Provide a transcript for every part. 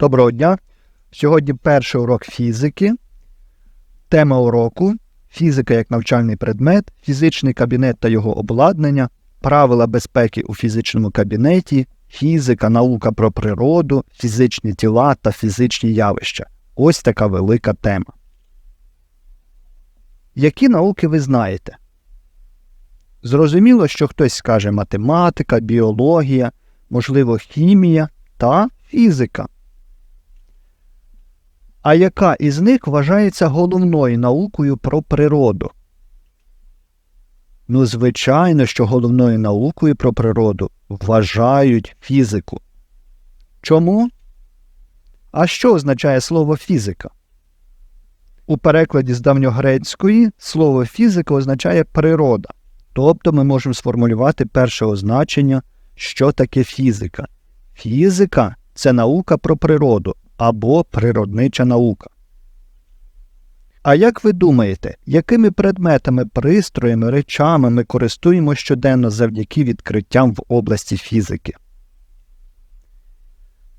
Доброго дня! Сьогодні перший урок фізики. Тема уроку фізика як навчальний предмет, фізичний кабінет та його обладнання, правила безпеки у фізичному кабінеті, фізика, наука про природу, фізичні тіла та фізичні явища. Ось така велика тема. Які науки ви знаєте? Зрозуміло, що хтось скаже математика, біологія, можливо, хімія та фізика. А яка із них вважається головною наукою про природу? Ну, звичайно, що головною наукою про природу вважають фізику. Чому? А що означає слово фізика? У перекладі з давньогрецької слово фізика означає природа. Тобто ми можемо сформулювати перше означення, що таке фізика. Фізика це наука про природу або природнича наука. А як ви думаєте, якими предметами, пристроями, речами ми користуємо щоденно завдяки відкриттям в області фізики?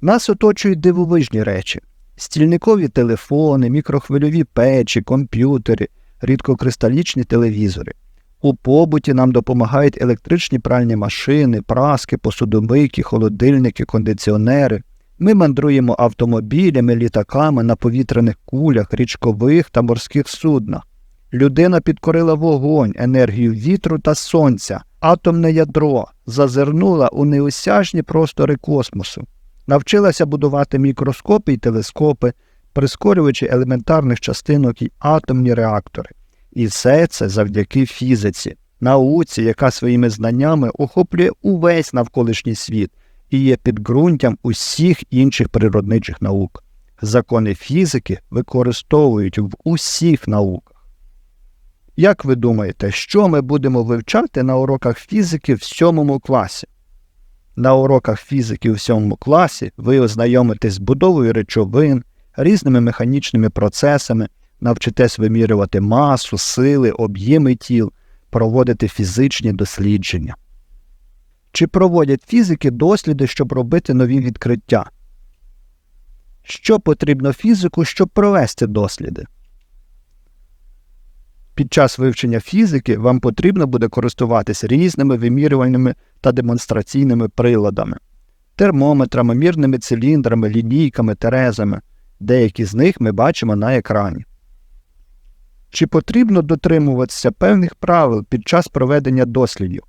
Нас оточують дивовижні речі: стільникові телефони, мікрохвильові печі, комп'ютери, рідкокристалічні телевізори. У побуті нам допомагають електричні пральні машини, праски, посудомийки, холодильники, кондиціонери. Ми мандруємо автомобілями, літаками на повітряних кулях, річкових та морських суднах. Людина підкорила вогонь, енергію вітру та сонця, атомне ядро, зазирнула у неосяжні простори космосу, навчилася будувати мікроскопи й телескопи, прискорюючи елементарних частинок і атомні реактори. І все це завдяки фізиці, науці, яка своїми знаннями охоплює увесь навколишній світ і є підґрунтям усіх інших природничих наук. Закони фізики використовують в усіх науках. Як ви думаєте, що ми будемо вивчати на уроках фізики в сьомому класі? На уроках фізики в сьомому класі ви ознайомитесь з будовою речовин, різними механічними процесами, навчитесь вимірювати масу, сили, об'єми тіл, проводити фізичні дослідження. Чи проводять фізики досліди, щоб робити нові відкриття? Що потрібно фізику, щоб провести досліди? Під час вивчення фізики вам потрібно буде користуватися різними вимірювальними та демонстраційними приладами, термометрами, мірними циліндрами, лінійками, терезами. Деякі з них ми бачимо на екрані. Чи потрібно дотримуватися певних правил під час проведення дослідів?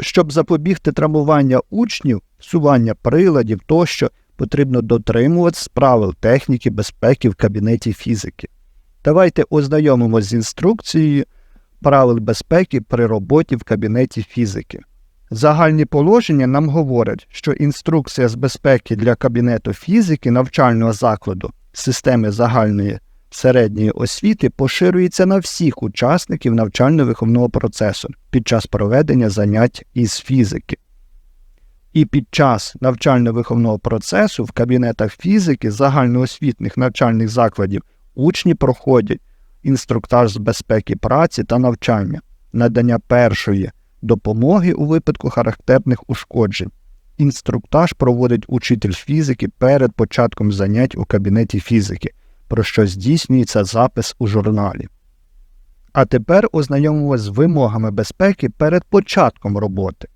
Щоб запобігти травмування учнів, всування приладів тощо потрібно дотримуватися правил техніки безпеки в кабінеті фізики. Давайте ознайомимося з інструкцією правил безпеки при роботі в кабінеті фізики. Загальні положення нам говорять, що інструкція з безпеки для кабінету фізики навчального закладу системи загальної середньої освіти поширюється на всіх учасників навчально-виховного процесу під час проведення занять із фізики. І під час навчально-виховного процесу в кабінетах фізики загальноосвітних навчальних закладів учні проходять інструктаж з безпеки праці та навчання, надання першої допомоги у випадку характерних ушкоджень. Інструктаж проводить учитель фізики перед початком занять у кабінеті фізики про що здійснюється запис у журналі. А тепер ознайомимося з вимогами безпеки перед початком роботи.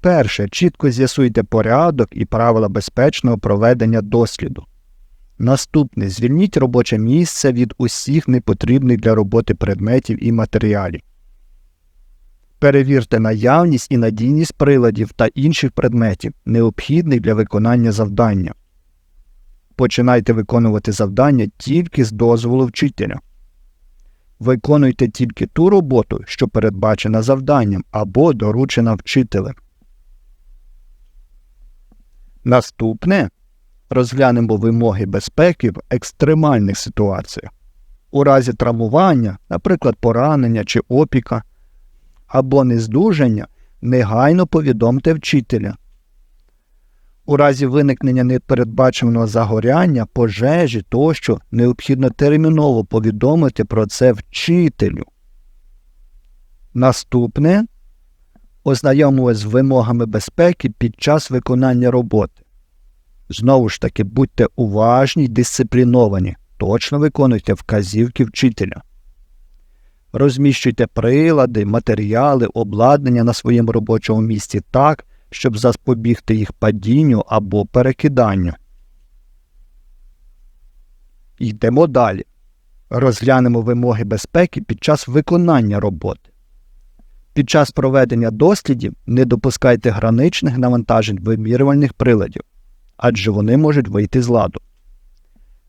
Перше. Чітко з'ясуйте порядок і правила безпечного проведення досліду. Наступне. Звільніть робоче місце від усіх непотрібних для роботи предметів і матеріалів. Перевірте наявність і надійність приладів та інших предметів, необхідних для виконання завдання починайте виконувати завдання тільки з дозволу вчителя. Виконуйте тільки ту роботу, що передбачена завданням або доручена вчителем. Наступне розглянемо вимоги безпеки в екстремальних ситуаціях. У разі травмування, наприклад, поранення чи опіка, або нездужання, негайно повідомте вчителя. У разі виникнення непередбаченого загоряння, пожежі тощо необхідно терміново повідомити про це вчителю. Наступне ознайомилось з вимогами безпеки під час виконання роботи. Знову ж таки, будьте уважні й дисципліновані, точно виконуйте вказівки вчителя. Розміщуйте прилади, матеріали, обладнання на своєму робочому місці так, щоб запобігти їх падінню або перекиданню. Йдемо далі. Розглянемо вимоги безпеки під час виконання роботи. Під час проведення дослідів не допускайте граничних навантажень вимірювальних приладів, адже вони можуть вийти з ладу.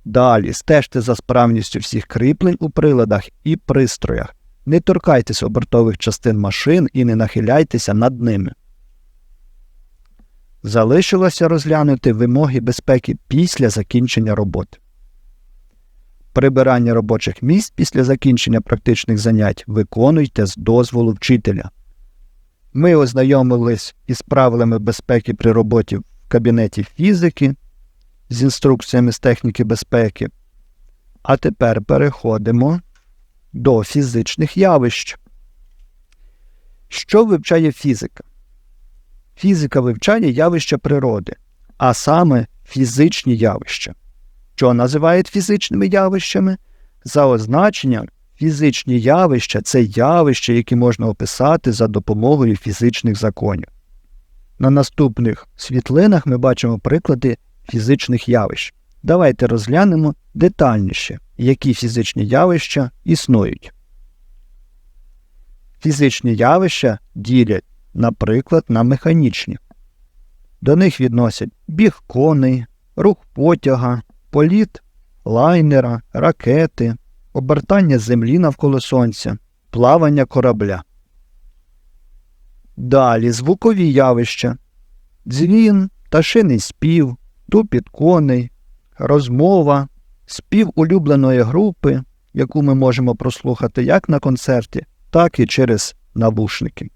Далі стежте за справністю всіх кріплень у приладах і пристроях. Не торкайтеся обертових частин машин і не нахиляйтеся над ними. Залишилося розглянути вимоги безпеки після закінчення роботи. Прибирання робочих місць після закінчення практичних занять виконуйте з дозволу вчителя. Ми ознайомились із правилами безпеки при роботі в кабінеті фізики з інструкціями з техніки безпеки. А тепер переходимо до фізичних явищ. Що вивчає фізика? Фізика вивчає явища природи, а саме фізичні явища. Що називають фізичними явищами? За означенням, фізичні явища це явища, які можна описати за допомогою фізичних законів. На наступних світлинах ми бачимо приклади фізичних явищ. Давайте розглянемо детальніше, які фізичні явища існують. Фізичні явища ділять, наприклад, на механічні. До них відносять біг коней, рух потяга, політ лайнера, ракети, обертання землі навколо сонця, плавання корабля. Далі звукові явища, дзвін, пташиний спів, тупіт коней, розмова, спів улюбленої групи, яку ми можемо прослухати як на концерті, так і через навушники.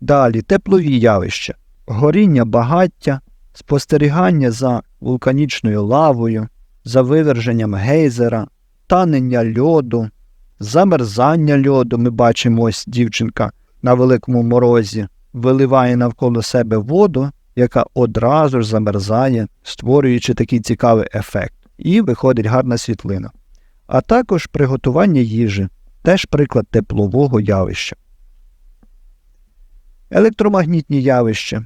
Далі теплові явища, горіння багаття, спостерігання за вулканічною лавою, за виверженням гейзера, танення льоду, замерзання льоду. Ми бачимо ось дівчинка на великому морозі, виливає навколо себе воду, яка одразу ж замерзає, створюючи такий цікавий ефект, і виходить гарна світлина. А також приготування їжі, теж приклад теплового явища. Електромагнітні явища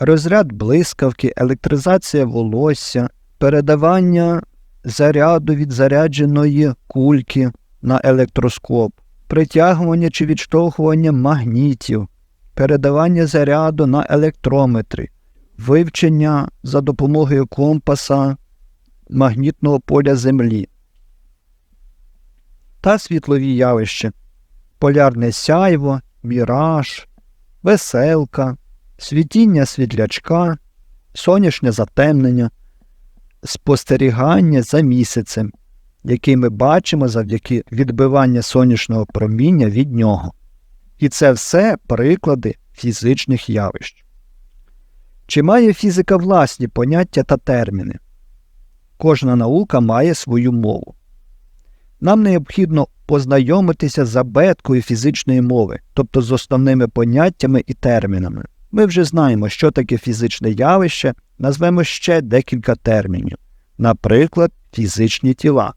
розряд блискавки, електризація волосся, передавання заряду від зарядженої кульки на електроскоп, притягування чи відштовхування магнітів, передавання заряду на електрометри, вивчення за допомогою компаса магнітного поля Землі та світлові явища, полярне сяйво, міраж, веселка, світіння світлячка, сонячне затемнення, спостерігання за місяцем, який ми бачимо завдяки відбиванню сонячного проміння від нього. І це все приклади фізичних явищ. Чи має фізика власні поняття та терміни? Кожна наука має свою мову. Нам необхідно познайомитися з абеткою фізичної мови, тобто з основними поняттями і термінами. Ми вже знаємо, що таке фізичне явище, назвемо ще декілька термінів, наприклад, фізичні тіла.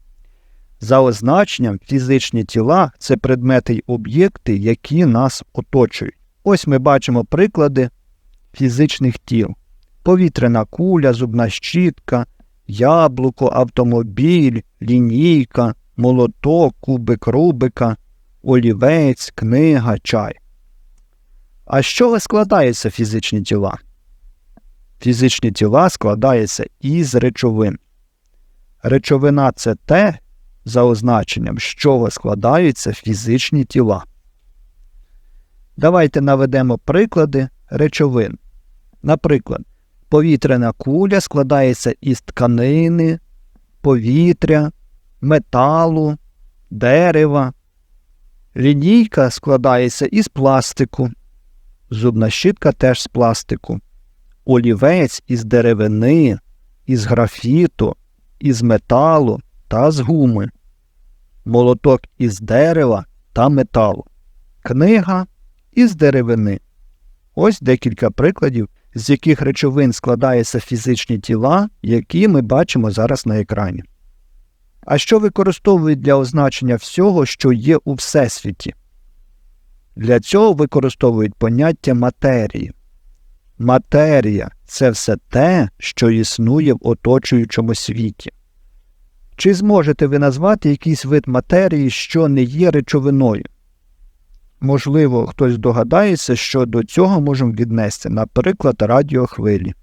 За означенням, фізичні тіла це предмети й об'єкти, які нас оточують. Ось ми бачимо приклади фізичних тіл: повітряна куля, зубна щітка, яблуко, автомобіль, лінійка, молоток, кубик рубика, олівець, книга, чай. А з чого складаються фізичні тіла? Фізичні тіла складаються із речовин. Речовина це те, за означенням, з чого складаються фізичні тіла. Давайте наведемо приклади речовин. Наприклад, повітряна куля складається із тканини, повітря, металу, дерева. Лінійка складається із пластику. Зубна щітка теж з пластику, олівець із деревини, із графіту, із металу та з гуми, молоток із дерева та металу, книга із деревини. Ось декілька прикладів з яких речовин складаються фізичні тіла, які ми бачимо зараз на екрані. А що використовують для означення всього, що є у Всесвіті? Для цього використовують поняття матерії. Матерія це все те, що існує в оточуючому світі. Чи зможете ви назвати якийсь вид матерії, що не є речовиною? Можливо, хтось догадається, що до цього можемо віднести, наприклад, радіохвилі.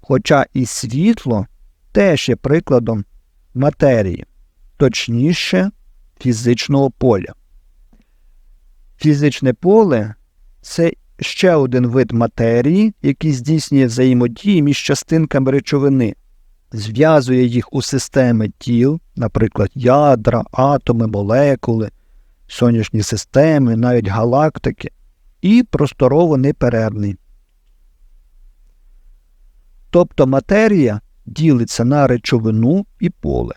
Хоча і світло теж є прикладом матерії, точніше, фізичного поля. Фізичне поле це ще один вид матерії, який здійснює взаємодії між частинками речовини, зв'язує їх у системи тіл, наприклад, ядра, атоми, молекули, сонячні системи, навіть галактики, і просторово неперервний. Тобто матерія ділиться на речовину і поле.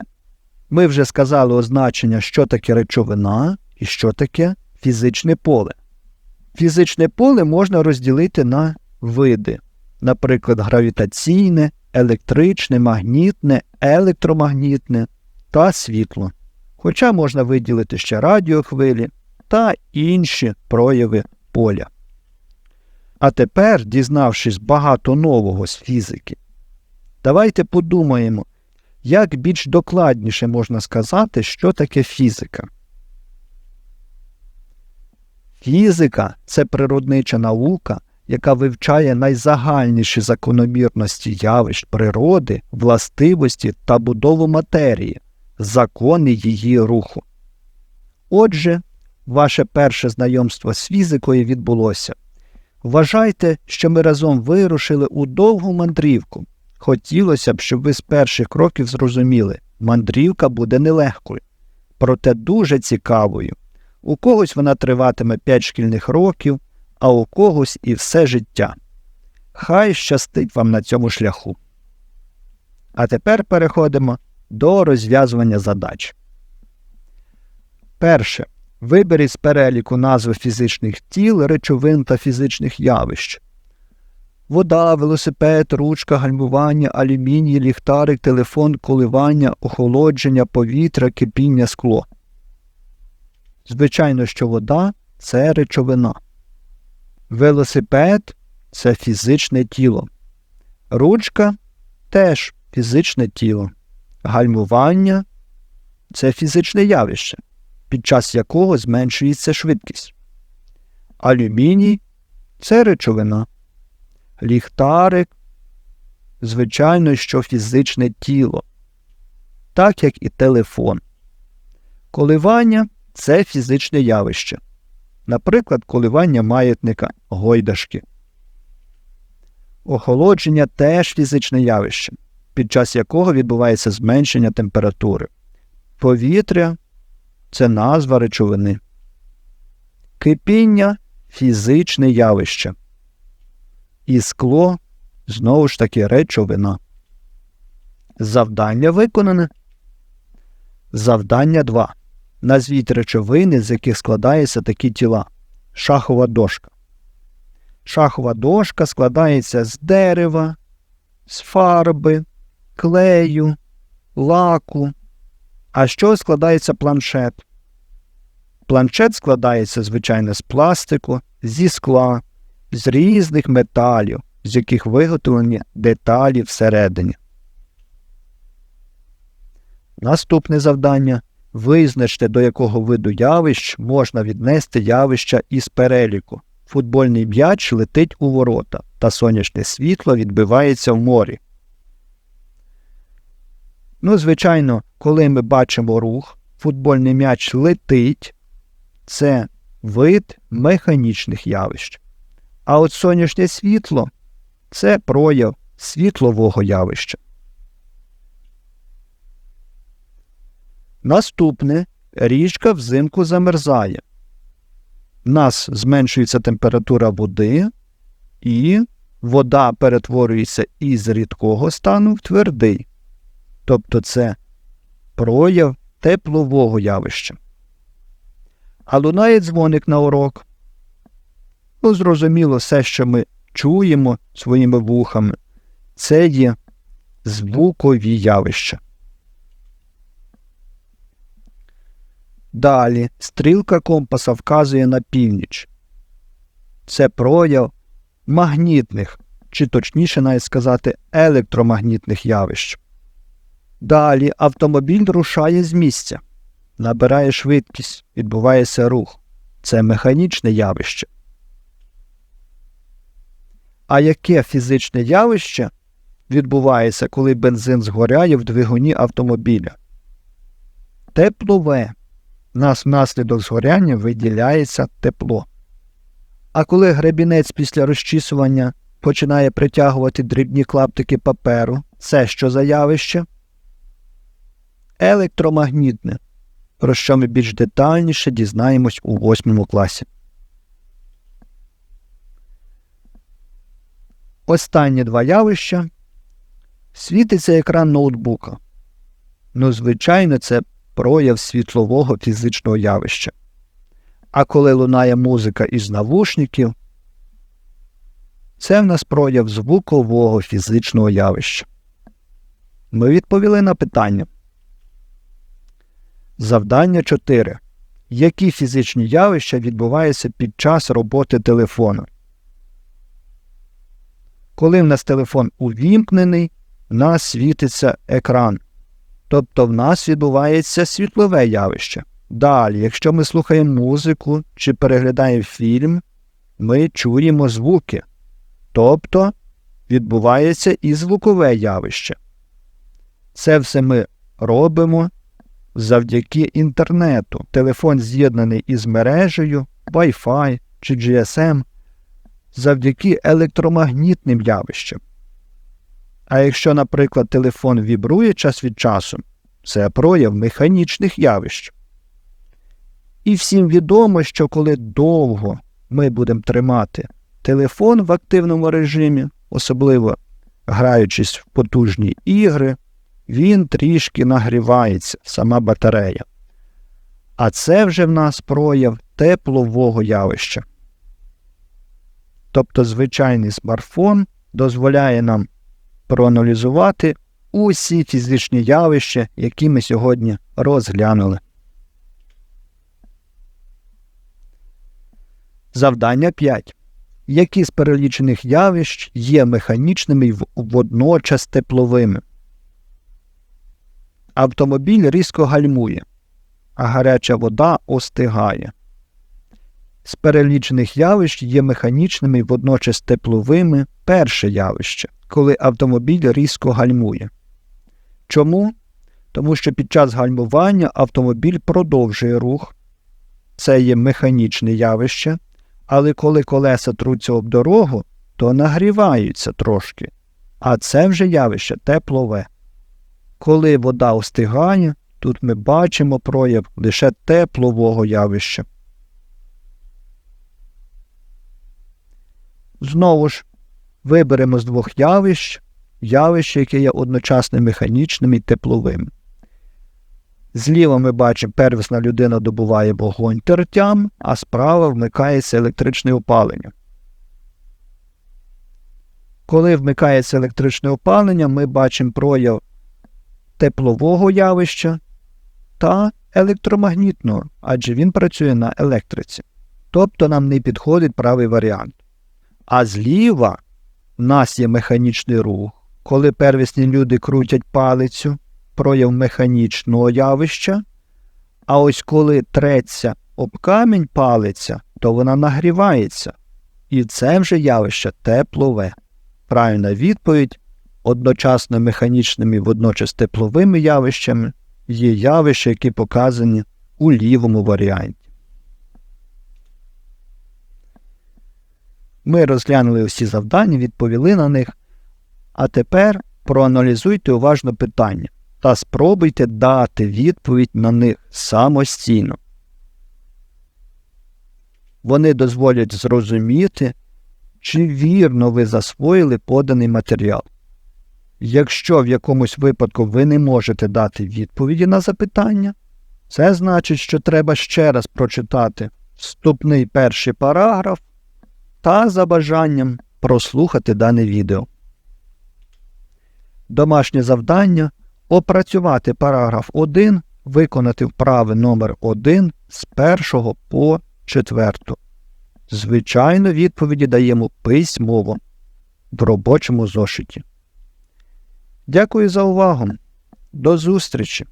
Ми вже сказали означення, що таке речовина і що таке фізичне поле. Фізичне поле можна розділити на види, наприклад, гравітаційне, електричне, магнітне, електромагнітне та світло. Хоча можна виділити ще радіохвилі та інші прояви поля. А тепер, дізнавшись багато нового з фізики, давайте подумаємо, як більш докладніше можна сказати, що таке фізика. Фізика це природнича наука, яка вивчає найзагальніші закономірності явищ природи, властивості та будову матерії, закони її руху. Отже, ваше перше знайомство з фізикою відбулося. Вважайте, що ми разом вирушили у довгу мандрівку. Хотілося б, щоб ви з перших кроків зрозуміли, мандрівка буде нелегкою, проте дуже цікавою. У когось вона триватиме 5 шкільних років, а у когось і все життя. Хай щастить вам на цьому шляху. А тепер переходимо до розв'язування задач. Перше. Виберіть з переліку назви фізичних тіл, речовин та фізичних явищ. Вода, велосипед, ручка, гальмування, алюміній, ліхтарик, телефон, коливання, охолодження, повітря, кипіння, скло. Звичайно, що вода це речовина. Велосипед це фізичне тіло. Ручка теж фізичне тіло. Гальмування це фізичне явище, під час якого зменшується швидкість. Алюміній це речовина. Ліхтарик, звичайно, що фізичне тіло, так як і телефон. Коливання це фізичне явище. Наприклад, коливання маятника гойдашки. Охолодження теж фізичне явище, під час якого відбувається зменшення температури. Повітря це назва речовини. Кипіння фізичне явище. І скло знову ж таки речовина. Завдання виконане. Завдання 2. Назвіть речовини, з яких складаються такі тіла. Шахова дошка. Шахова дошка складається з дерева, з фарби, клею, лаку. А що складається планшет? Планшет складається, звичайно, з пластику, зі скла, з різних металів, з яких виготовлені деталі всередині. Наступне завдання Визначте, до якого виду явищ можна віднести явища із переліку. Футбольний м'яч летить у ворота, та сонячне світло відбивається в морі. Ну, звичайно, коли ми бачимо рух, футбольний м'яч летить, це вид механічних явищ. А от сонячне світло це прояв світлового явища. Наступне річка взимку замерзає. У нас зменшується температура води, і вода перетворюється із рідкого стану в твердий. Тобто це прояв теплового явища. А лунає дзвоник на урок. Ну, зрозуміло, все, що ми чуємо своїми вухами, це є звукові явища. Далі стрілка компаса вказує на північ. Це прояв магнітних, чи точніше навіть сказати, електромагнітних явищ. Далі автомобіль рушає з місця, набирає швидкість, відбувається рух. Це механічне явище. А яке фізичне явище відбувається, коли бензин згоряє в двигуні автомобіля? Теплове. Нас внаслідок згоряння виділяється тепло. А коли гребінець після розчісування починає притягувати дрібні клаптики паперу, це що за явище? Електромагнітне, про що ми більш детальніше дізнаємось у восьмому класі. Останні два явища. Світиться екран ноутбука. Ну, звичайно, це прояв світлового фізичного явища. А коли лунає музика із навушників, це в нас прояв звукового фізичного явища. Ми відповіли на питання. Завдання 4. Які фізичні явища відбуваються під час роботи телефону? Коли в нас телефон увімкнений, в нас світиться екран. Тобто в нас відбувається світлове явище. Далі, якщо ми слухаємо музику чи переглядаємо фільм, ми чуємо звуки. Тобто відбувається і звукове явище. Це все ми робимо завдяки інтернету. Телефон з'єднаний із мережею, Wi-Fi чи GSM завдяки електромагнітним явищам. А якщо, наприклад, телефон вібрує час від часу, це прояв механічних явищ. І всім відомо, що коли довго ми будемо тримати телефон в активному режимі, особливо граючись в потужні ігри, він трішки нагрівається, сама батарея. А це вже в нас прояв теплового явища. Тобто звичайний смартфон дозволяє нам проаналізувати усі фізичні явища, які ми сьогодні розглянули. Завдання 5. Які з перелічених явищ є механічними й водночас тепловими? Автомобіль різко гальмує, а гаряча вода остигає. З перелічених явищ є механічними й водночас тепловими перше явище, коли автомобіль різко гальмує. Чому? Тому що під час гальмування автомобіль продовжує рух, це є механічне явище, але коли колеса труться об дорогу, то нагріваються трошки, а це вже явище теплове. Коли вода остигає, тут ми бачимо прояв лише теплового явища. Знову ж, виберемо з двох явищ явище, яке є одночасно механічним і тепловим. Зліва ми бачимо, первісна людина добуває вогонь тертям, а справа вмикається електричне опалення. Коли вмикається електричне опалення, ми бачимо прояв теплового явища та електромагнітного, адже він працює на електриці. Тобто нам не підходить правий варіант. А зліва в нас є механічний рух, коли первісні люди крутять палицю, прояв механічного явища. А ось коли треться об камінь палиця, то вона нагрівається. І це вже явище теплове. Правильна відповідь одночасно механічними і водночас тепловими явищами є явища, які показані у лівому варіанті. Ми розглянули усі завдання, відповіли на них. А тепер проаналізуйте уважно питання та спробуйте дати відповідь на них самостійно. Вони дозволять зрозуміти, чи вірно ви засвоїли поданий матеріал. Якщо в якомусь випадку ви не можете дати відповіді на запитання, це значить, що треба ще раз прочитати вступний перший параграф та за бажанням прослухати дане відео. Домашнє завдання опрацювати параграф 1, виконати вправи номер 1 з 1 по 4. Звичайно, відповіді даємо письмово в робочому зошиті. Дякую за увагу. До зустрічі!